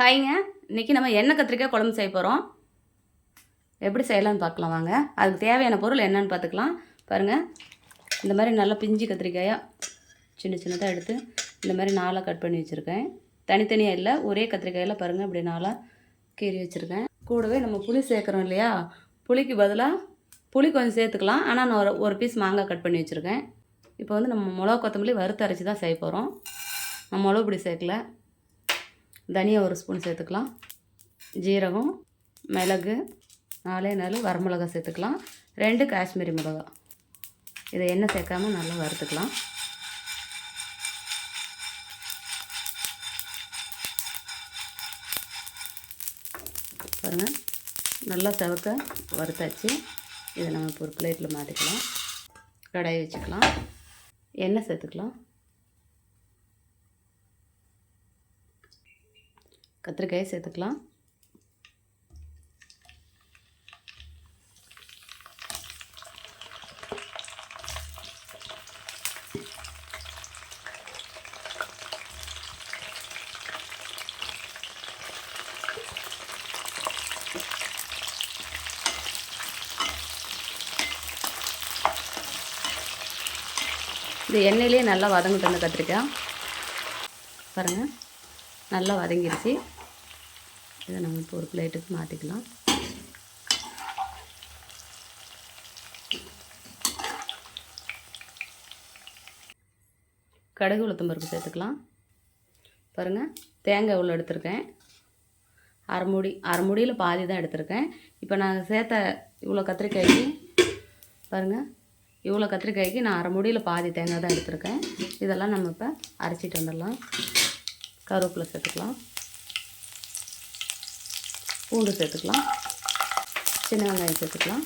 ஹாய்ங்க. இன்றைக்கி நம்ம எண்ணெய் கத்திரிக்காய் குழம்பு செய்ய போகிறோம் எப்படி செய்யலாம்னு பார்க்கலாம் வாங்க. அதுக்கு தேவையான பொருள் என்னன்னு பார்த்துக்கலாம். பாருங்கள் இந்த மாதிரி நல்லா பிஞ்சு கத்திரிக்காயாக சின்ன சின்னதாக எடுத்து இந்த மாதிரி நாலாக கட் பண்ணி வச்சுருக்கேன். தனித்தனியாக இல்லை ஒரே கத்திரிக்காயில் பாருங்கள் இப்படி நாளாக கீறி வச்சுருக்கேன். கூடவே நம்ம புளி சேர்க்குறோம் இல்லையா? புளிக்கு பதிலாக புளி கொஞ்சம் சேர்த்துக்கலாம். ஆனால் நான் ஒரு ஒரு பீஸ் மாங்காய் கட் பண்ணி வச்சுருக்கேன். இப்போ வந்து நம்ம மிளகா கொத்தமல்லி வறுத்து அரைச்சி தான் செய்ய போகிறோம் நான் மிளகு இப்படி சேர்க்கல. தனியாக ஒரு ஸ்பூன் சேர்த்துக்கலாம். ஜீரகம் மிளகு நாலே நாலு வரமிளகா சேர்த்துக்கலாம். ரெண்டு காஷ்மீரி மிளகா. இதை எண்ணெய் சேர்க்காம நல்லா வறுத்துக்கலாம். பாருங்கள் நல்லா செவக்க வறுத்தாச்சு. இதை நம்ம இப்போ ஒரு பிளேட்டில் மாற்றிக்கலாம் கடாயை வச்சுக்கலாம். எண்ணெய் சேர்த்துக்கலாம். கத்திரிக்காயை சேர்த்துக்கலாம். இது எண்ணெயிலே நல்லா வதங்கிட்டு வந்து கத்திரிக்காய். பாருங்கள் நல்லா வதங்கிருச்சு. இதை நம்ம இப்போ ஒரு பிளேட்டுக்கு மாற்றிக்கலாம் கடுகு உளுத்தம் பருப்பு சேர்த்துக்கலாம். பாருங்கள் தேங்காய் உள்ள எடுத்திருக்கேன். அரை மூடி அரை மூடியில் பாதி தான் எடுத்திருக்கேன். இப்போ நான் சேர்த்த இவ்வளோ கத்திரிக்காய்க்கு பாருங்கள் இவ்வளோ கத்திரிக்காய்க்கு நான் அரை மூடியில் பாதி தேங்காய் தான் எடுத்திருக்கேன். இதெல்லாம் நம்ம இப்போ அரைச்சிட்டு வந்துடலாம். கருவேப்பிலை சேர்த்துக்கலாம். பூண்டு சேர்த்துக்கலாம். சின்ன வெங்காயம் சேர்த்துக்கலாம்.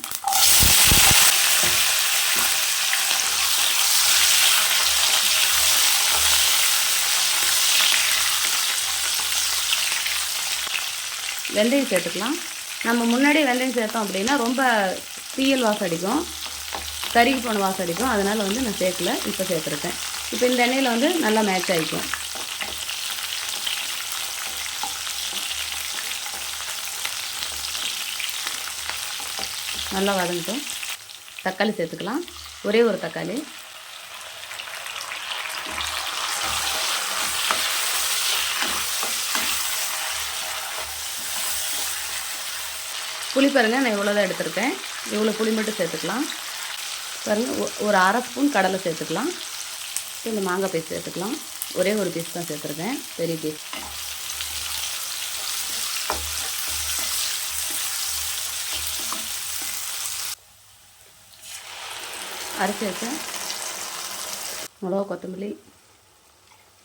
வெந்தயம் சேர்த்துக்கலாம். நம்ம முன்னாடி வெந்தயம் சேர்த்தோம் அப்படின்னா ரொம்ப தீயல் வாசம் அடிக்கும். கறிக்கு போன வாசம் அடிக்கும். அதனால் வந்து நான் சேர்க்கல. இப்போ சேர்த்துருக்கேன். இப்போ இந்த எண்ணெயில் வந்து நல்லா மேட்ச் ஆகிக்கும் நல்லா வதங்கட்டும். தக்காளி சேர்த்துக்கலாம். ஒரே ஒரு தக்காளி. புளி பாருங்கள் நான் இவ்வளோ தான் எடுத்திருக்கேன். இவ்வளோ புளி மட்டும் சேர்த்துக்கலாம். பாருங்கள் ஒ- ஒரு அரை ஸ்பூன் கடலை சேர்த்துக்கலாம். இந்த மாங்காய் பீஸ் சேர்த்துக்கலாம். ஒரே ஒரு பீஸ் தான் சேர்த்துருக்கேன். பெரிய பீஸ் அரைச்சி வச்ச மிளகா கொத்தமல்லி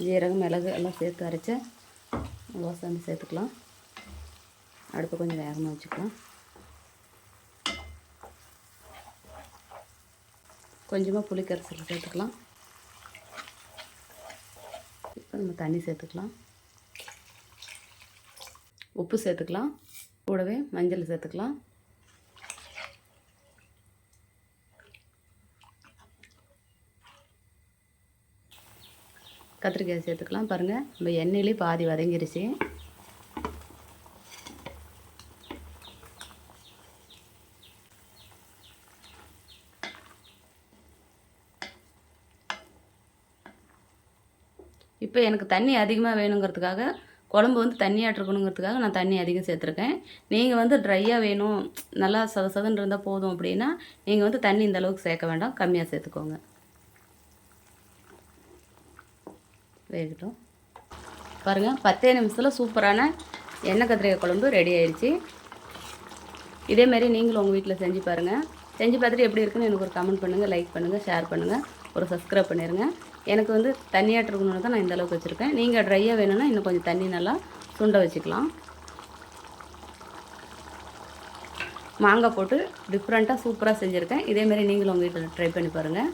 ஜீரகம் மிளகு எல்லாம் சேர்த்து அரைச்ச மிளகா வந்து சேர்த்துக்கலாம். அடுப்பு கொஞ்சம் வேகமாக வச்சுக்கலாம். கொஞ்சமாக புளிக்கரைசல் சேர்த்துக்கலாம். இப்போ நம்ம தண்ணி சேர்த்துக்கலாம். உப்பு சேர்த்துக்கலாம். கூடவே மஞ்சள் சேர்த்துக்கலாம். கத்திரிக்காய் சேர்த்துக்கலாம் பாருங்கள் நம்ம எண்ணெயிலே பாதி வதங்கிருச்சு. இப்போ எனக்கு தண்ணி அதிகமாக வேணுங்கிறதுக்காக குழம்பு வந்து தண்ணியாட்டிருக்கணுங்கிறதுக்காக நான் தண்ணி அதிகம் சேர்த்துருக்கேன். நீங்கள் வந்து ட்ரையாக வேணும் நல்லா சத சதன்னு இருந்தால் போதும் அப்படின்னா நீங்கள் வந்து தண்ணி இந்த அளவுக்கு சேர்க்க வேண்டாம். கம்மியாக சேர்த்துக்கோங்க. வேகட்டும். பாருங்கள் பத்தே நிமிஷத்தில் சூப்பரான எண்ணெய் கத்திரிக்காய் குழம்பு ரெடி ஆயிடுச்சு. இதேமாரி நீங்களும் உங்கள் வீட்டில் செஞ்சு பாருங்கள் செஞ்சு பார்த்துட்டு எப்படி இருக்குன்னு எனக்கு ஒரு கமெண்ட் பண்ணுங்கள் லைக் பண்ணுங்கள் ஷேர் பண்ணுங்கள் ஒரு சப்ஸ்கிரைப் பண்ணிடுங்க எனக்கு வந்து தண்ணியாட்டு இருக்கணும்னு தான் நான் இந்த அளவுக்கு வச்சுருக்கேன். நீங்கள் ட்ரையாக வேணும்னா இன்னும் கொஞ்சம் தண்ணி நல்லா சுண்ட வச்சுக்கலாம். மாங்காய் போட்டு டிஃப்ரெண்ட்டாக சூப்பராக செஞ்சுருக்கேன். இதேமாரி நீங்களும் உங்கள் வீட்டில் ட்ரை பண்ணி பாருங்கள்